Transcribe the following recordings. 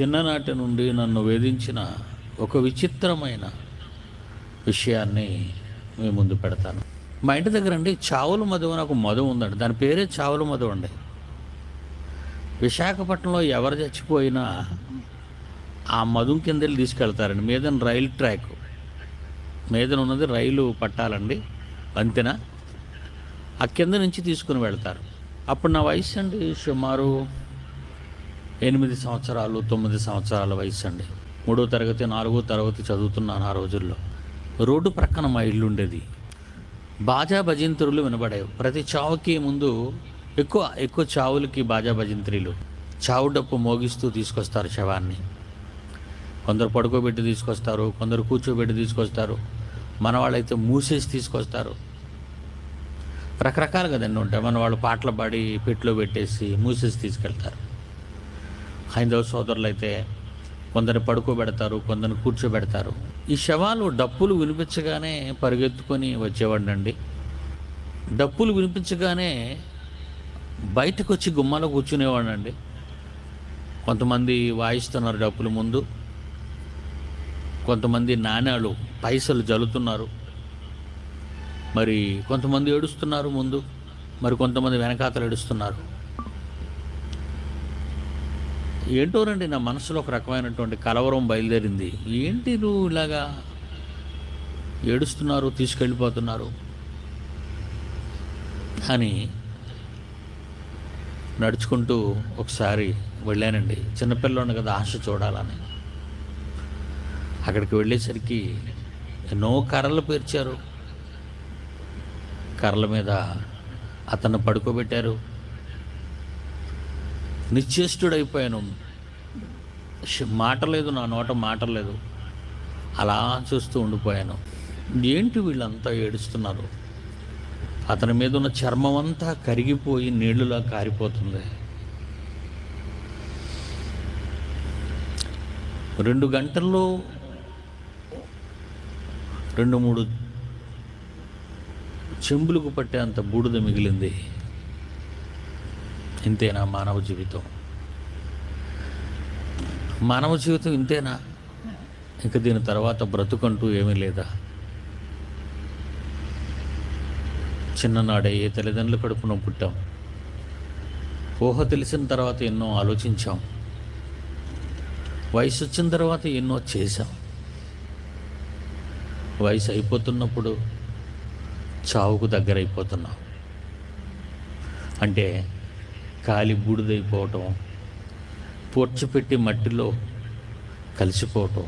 చిన్ననాటి నుండి నన్ను వేధించిన ఒక విచిత్రమైన విషయాన్ని మీ ముందు పెడతాను. మా ఇంటి దగ్గర అండి చావుల మధు అని ఒక మధు ఉందండి. దాని పేరే చావుల మధు అండి. విశాఖపట్నంలో ఎవరు చచ్చిపోయినా ఆ మధుం కింద వెళ్ళి తీసుకెళ్తారండి. మీదన రైలు ట్రాక్. మీద ఉన్నది రైలు పట్టాలండి. వంతెన ఆ కింద నుంచి తీసుకుని వెళ్తారు. అప్పుడు నా వయసు అండి సుమారు ఎనిమిది సంవత్సరాలు తొమ్మిది సంవత్సరాల వయసు అండి. మూడో తరగతి నాలుగో తరగతి చదువుతున్నాను ఆ రోజుల్లో. రోడ్డు ప్రక్కన మా ఇల్లు ఉండేది. బాజా భజంత్రులు వినబడేవి. ప్రతి చావుకి ముందు ఎక్కువ ఎక్కువ చావులకి బాజా భజంత్రీలు. చావు డప్పు మోగిస్తూ తీసుకొస్తారు శవాన్ని. కొందరు పడుకోబెట్టి తీసుకొస్తారు కొందరు కూర్చోబెట్టి తీసుకొస్తారు. మన వాళ్ళైతే మూసేసి తీసుకొస్తారు. రకరకాలు కదండి ఉంటాయి మన వాళ్ళు పాటలు పాడి పెట్టులో పెట్టేసి మూసేసి తీసుకెళ్తారు. హైందవ సోదరులు అయితే కొందరు పడుకోబెడతారు కొందరు కూర్చోబెడతారు. ఈ శవాలు డప్పులు వినిపించగానే పరిగెత్తుకొని వచ్చేవాడినండి. డప్పులు వినిపించగానే బయటకు వచ్చి గుమ్మలో కూర్చునేవాడినండి. కొంతమంది వాయిస్తున్నారు డప్పులు ముందు. కొంతమంది నాణ్యాలు పైసలు జల్లుతున్నారు. మరి కొంతమంది ఏడుస్తున్నారు ముందు. మరి కొంతమంది వెనకాతలు ఏడుస్తున్నారు ఏంటోనండి నా మనసులో ఒక రకమైనటువంటి కలవరం బయలుదేరింది. ఏంటి నువ్వు ఇలాగా ఏడుస్తున్నారు తీసుకెళ్ళిపోతున్నారు? అని నడుచుకుంటూ ఒకసారి వెళ్ళానండి. చిన్నపిల్లని కదా ఆశ చూడాలని. అక్కడికి వెళ్ళేసరికి ఎన్నో కర్రలు పేర్చారు. కర్రల మీద అతన్ని పడుకోబెట్టారు. నిశ్చేష్టుడైపోయాను. మాటలేదు మాట లేదు నా నోట మాట లేదు అలా చూస్తూ ఉండిపోయాను. ఏంటి వీళ్ళంతా ఏడుస్తున్నారు? అతని మీద ఉన్న చర్మం అంతా కరిగిపోయి నీళ్ళులా కారిపోతుంది. రెండు గంటల్లో రెండు మూడు చెంబులకు పట్టేంత బూడిద మిగిలింది. ఇంతేనా మానవ జీవితం? మానవ జీవితం ఇంతేనా? ఇంక దీని తర్వాత బ్రతుకంటూ ఏమీ లేదా? చిన్ననాడే ఏ తల్లిదండ్రుల కడుపున పుట్టాం? ఊహ తెలిసిన తర్వాత ఎన్నో ఆలోచించాం. వయసు వచ్చిన తర్వాత ఎన్నో చేశాం. వయసు అయిపోతున్నప్పుడు చావుకు దగ్గరైపోతున్నాం. అంటే కాలి బూడిదైపోవటం పూడ్చిపెట్టి మట్టిలో కలిసిపోవటం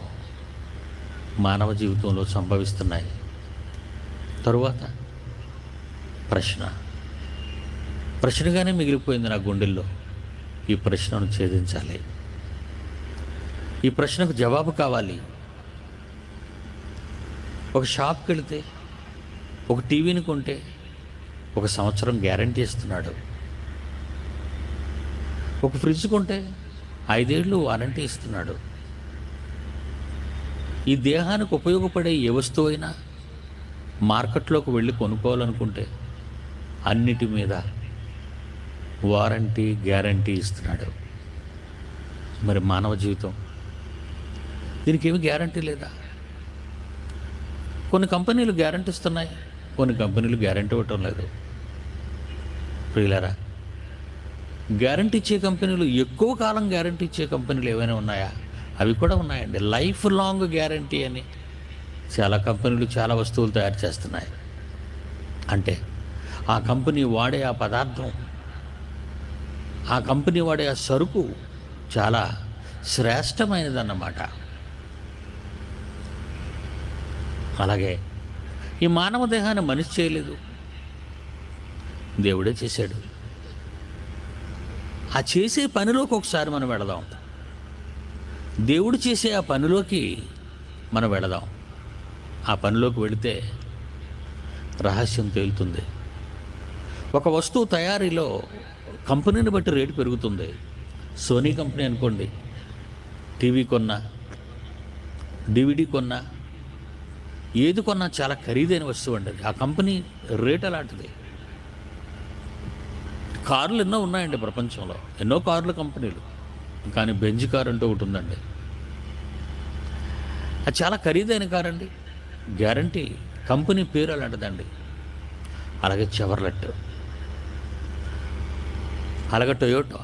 మానవ జీవితంలో సంభవిస్తున్నాయి. తరువాత ప్రశ్న. ప్రశ్నగానే మిగిలిపోయింది నా గుండెల్లో. ఈ ప్రశ్నను ఛేదించాలి. ఈ ప్రశ్నకు జవాబు కావాలి. ఒక షాప్కి వెళితే ఒక టీవీని కొంటే ఒక సంవత్సరం గ్యారంటీ ఇస్తున్నాడు. ఒక ఫ్రిడ్జ్ కొంటే ఐదేళ్ళు వారంటీ ఇస్తున్నాడు. ఈ దేహానికి ఉపయోగపడే ఏ వస్తువు అయినా మార్కెట్లోకి వెళ్ళి కొనుక్కోవాలనుకుంటే అన్నిటి మీద వారంటీ గ్యారంటీ ఇస్తున్నాడు. మరి మానవ జీవితం దీనికి ఏమి గ్యారంటీ లేదా? కొన్ని కంపెనీలు గ్యారంటీ ఇస్తున్నాయి కొన్ని కంపెనీలు గ్యారంటీ ఇవ్వటం లేదు. ప్రియులరా గ్యారంటీ ఇచ్చే కంపెనీలు ఎక్కువ కాలం గ్యారంటీ ఇచ్చే కంపెనీలు ఏమైనా ఉన్నాయా? అవి కూడా ఉన్నాయండి. లైఫ్ లాంగ్ గ్యారంటీ అని చాలా కంపెనీలు చాలా వస్తువులు తయారు చేస్తున్నాయి. అంటే ఆ కంపెనీ వాడే ఆ పదార్థం ఆ కంపెనీ వాడే ఆ సరుకు చాలా శ్రేష్టమైనదన్నమాట. అలాగే ఈ మానవ దేహాన్ని మనిషి చేయలేదు. దేవుడే చేశాడు. ఆ చేసే పనిలోకి ఒకసారి మనం వెళదాం. దేవుడు చేసే ఆ పనిలోకి మనం వెళదాం. ఆ పనిలోకి వెళితే రహస్యం తేలుతుంది. ఒక వస్తువు తయారీలో కంపెనీని బట్టి రేటు పెరుగుతుంది. సోనీ కంపెనీ అనుకోండి. టీవీ కొన్నా డివిడి కొన్నా ఏది కొన్నా చాలా ఖరీదైన వస్తువు అండి ఆ కంపెనీ రేట్ అలాంటిది. కార్లు ఎన్నో ఉన్నాయండి ప్రపంచంలో. ఎన్నో కార్ల కంపెనీలు. కానీ బెంజ్ కార్ అంటూ ఒకటి ఉందండి. అది చాలా ఖరీదైన కార్ అండి. గ్యారంటీ. కంపెనీ పేరు అలాంటిదండి. అలాగే చెవర్లెట్. అలాగే టొయోటో.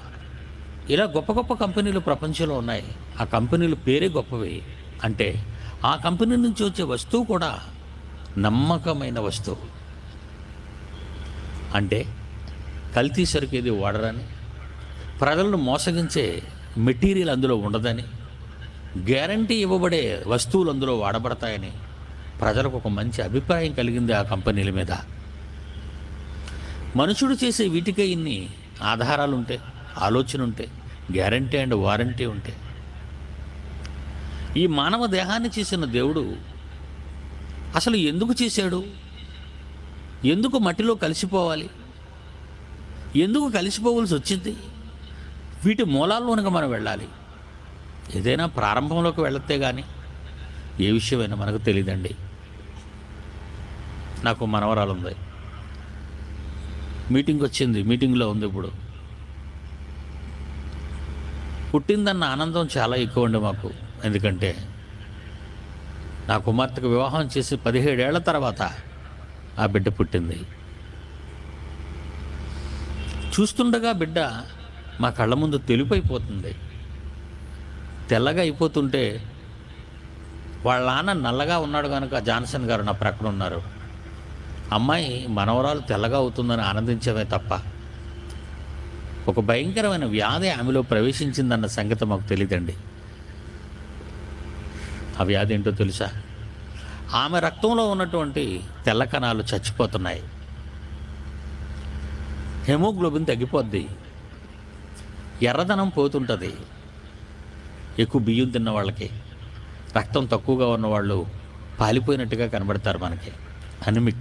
ఇలా గొప్ప గొప్ప కంపెనీలు ప్రపంచంలో ఉన్నాయి. ఆ కంపెనీలు పేరే గొప్పవి. అంటే ఆ కంపెనీ నుంచి వచ్చే వస్తువు కూడా నమ్మకమైన వస్తువు. అంటే కల్తీ సరుకు ఏది వాడరని? ప్రజలను మోసగించే మెటీరియల్ అందులో ఉండదని గ్యారంటీ ఇవ్వబడే వస్తువులు అందులో వాడబడతాయని ప్రజలకు ఒక మంచి అభిప్రాయం కలిగింది ఆ కంపెనీల మీద. మనుషుడు చేసే వీటికే ఇన్ని ఆధారాలు ఉంటే ఆలోచన ఉంటే గ్యారంటీ అండ్ వారంటీ ఉంటే. ఈ మానవ దేహాన్ని చేసిన దేవుడు అసలు ఎందుకు చేశాడు? ఎందుకు మట్టిలో కలిసిపోవాలి? ఎందుకు కలిసిపోవలసి వచ్చింది? వీటి మూలాల్లోనగా మనం వెళ్ళాలి. ఏదైనా ప్రారంభంలోకి వెళ్ళతే కానీ ఏ విషయమైనా మనకు తెలియదండి నాకు మనవరాలు ఉంది మీటింగ్ వచ్చింది మీటింగ్లో ఉంది ఇప్పుడు. పుట్టిందన్న ఆనందం చాలా ఎక్కువ అండి మాకు. ఎందుకంటే నా కుమార్తెకు వివాహం చేసి పదిహేడేళ్ళ తర్వాత ఆ బిడ్డ పుట్టింది. చూస్తుండగా బిడ్డ మా కళ్ళ ముందు తెలుపైపోతుంది. తెల్లగా అయిపోతుంటే వాళ్ళ నాన్న నల్లగా ఉన్నాడు కనుక జాన్సన్ గారు నా ప్రక్కన ఉన్నారు. అమ్మాయి మనవరాలు తెల్లగా అవుతుందని ఆనందించమే తప్ప ఒక భయంకరమైన వ్యాధి ఆమెలో ప్రవేశించిందన్న సంగతి మాకు తెలియదండి. ఆ వ్యాధి ఏంటో తెలుసా? ఆమె రక్తంలో ఉన్నటువంటి తెల్ల కణాలు చచ్చిపోతున్నాయి. హెమోగ్లోబిన్ తగ్గిపోద్ది. ఎర్రదనం పోతుంటుంది. ఎక్కువ బియ్యం తిన్న వాళ్ళకి రక్తం తక్కువగా ఉన్న వాళ్ళు పాలిపోయినట్టుగా కనబడతారు మనకి. అనిమిక్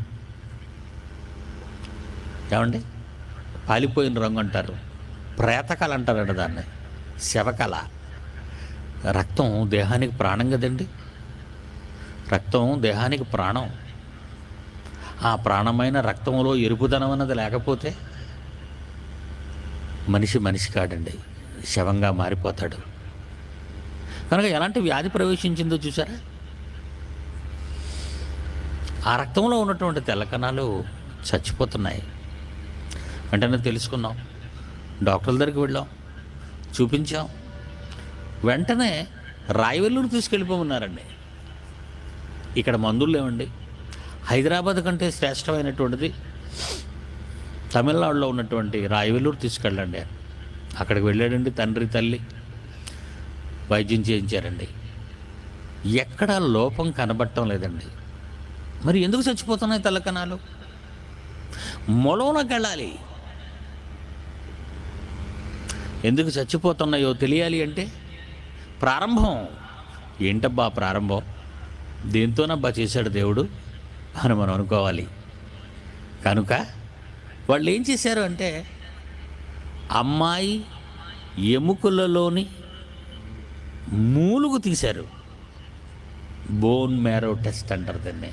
ఏమండి? పాలిపోయిన రంగు అంటారు. ప్రేతకళ అంటారంట దాన్ని. శవకళ. రక్తం దేహానికి ప్రాణం కదండి. రక్తం దేహానికి ప్రాణం. ఆ ప్రాణమైన రక్తంలో ఎరుపుదనం అన్నది లేకపోతే మనిషి మనిషి కాడండి. శవంగా మారిపోతాడు. కనుక ఎలాంటి వ్యాధి ప్రవేశించిందో చూసారా ఆ రక్తంలో ఉన్నటువంటి తెల్ల కణాలు చచ్చిపోతున్నాయి. వెంటనే తెలుసుకున్నాం. డాక్టర్ల దగ్గరికి వెళ్ళాం. చూపించాం. వెంటనే రాయవెల్లూరు తీసుకెళ్ళిపోమన్నారండి. ఇక్కడ మందులు లేవండి. హైదరాబాద్ కంటే శ్రేష్టమైనటువంటిది తమిళనాడులో ఉన్నటువంటి రాయవెల్లూరు తీసుకెళ్ళండి అక్కడికి వెళ్ళాడండి తండ్రి తల్లి. వైద్యం చేయించారండి. ఎక్కడా లోపం కనబడటం లేదండి. మరి ఎందుకు చచ్చిపోతున్నాయి తెల్లకణాలు మొలవనకు వెళ్ళాలి ఎందుకు చచ్చిపోతున్నాయో తెలియాలి అంటే ప్రారంభం. ఏంటబ్బా ప్రారంభం? దేంతోనబ్బా చేశాడు దేవుడు అని మనం అనుకోవాలి. కనుక వాళ్ళు ఏం చేశారు అంటే అమ్మాయి ఎముకలలోని మూలుగు తీశారు. బోన్ మ్యారో టెస్ట్ అంటారు దాన్ని.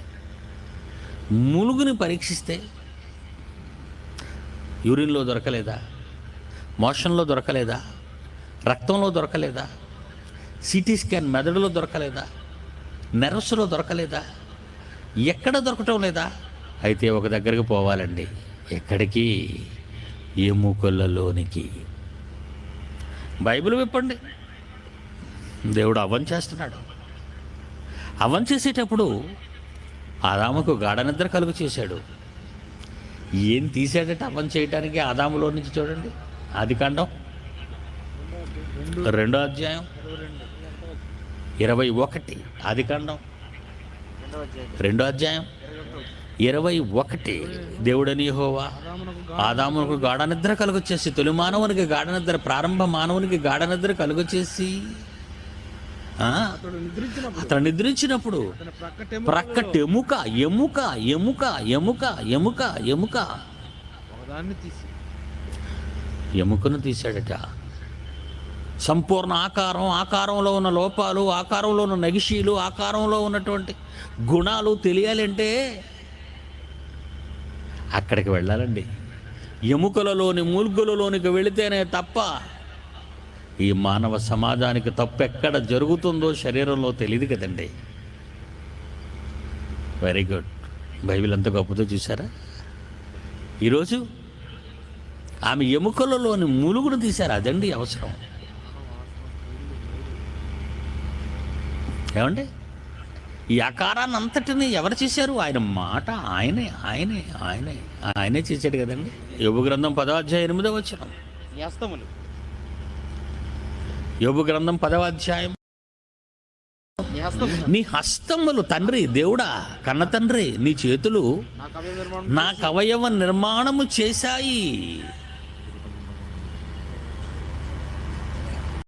మూలుగుని పరీక్షిస్తే యూరిన్లో దొరకలేదా? మోషన్లో దొరకలేదా? రక్తంలో దొరకలేదా? సిటీ స్కాన్ మెదడులో దొరకలేదా? నెర్వస్లో దొరకలేదా? ఎక్కడ దొరకటం లేదా? అయితే ఒక దగ్గరకు పోవాలండి. ఎక్కడికి? ఎముకలలోనికి బైబిల్ విప్పండి. దేవుడు అవం చేస్తున్నాడు. అవం చేసేటప్పుడు ఆదాముకు గాఢ నిద్ర కలుగు చేశాడు. ఏం తీసాడట అవం చేయడానికి ఆదాములో నుంచి చూడండి. ఆది కాండం. రెండో అధ్యాయం. ఇరవై ఒకటి. ఆది కాండం. రెండో అధ్యాయం. ఇరవై ఒకటి. దేవుడని హోవా ఆదామునకు గాఢ నిద్ర కలుగొచ్చేసి తొలి మానవునికి గాఢ నిద్ర ప్రారంభ మానవునికి గాఢ నిద్ర కలుగొచ్చేసి అతను నిద్రించినప్పుడు ప్రక్కట ఎముక ఎముక ఎముక ఎముక ఎముక ఎముక. తీసి ఎముకను తీశాడట. సంపూర్ణ ఆకారం ఆకారంలో ఉన్న లోపాలు ఆకారంలో ఉన్న నగిషీలు ఆకారంలో ఉన్నటువంటి గుణాలు తెలియాలంటే అక్కడికి వెళ్ళాలండి. ఎముకలలోని మూల్గులలోనికి వెళితేనే తప్ప ఈ మానవ సమాజానికి తప్పు ఎక్కడ జరుగుతుందో శరీరంలో తెలియదు కదండి. వెరీ గుడ్ బైబిల్ ఎంత గొప్పతో చూసారా ఈరోజు ఆమె ఎముకలలోని మూలుగును తీశారు. అదండి అవసరం. ఏమండి? ఈ ఆకారాన్ని అంతటిని ఎవరు చేశారు? ఆయన మాట ఆయనే ఆయనే ఆయనే ఆయనే చేశాడు కదండి. యోగు గ్రంథం పదో అధ్యాయం ఎనిమిదో వచ్చిన నీ హస్తములు యోగు గ్రంథం పదవ అధ్యాయం నీ హస్తములు నీ తండ్రి దేవుడా కన్న తండ్రి నీ చేతులు నాకు అవయవ నిర్మాణము చేశాయి.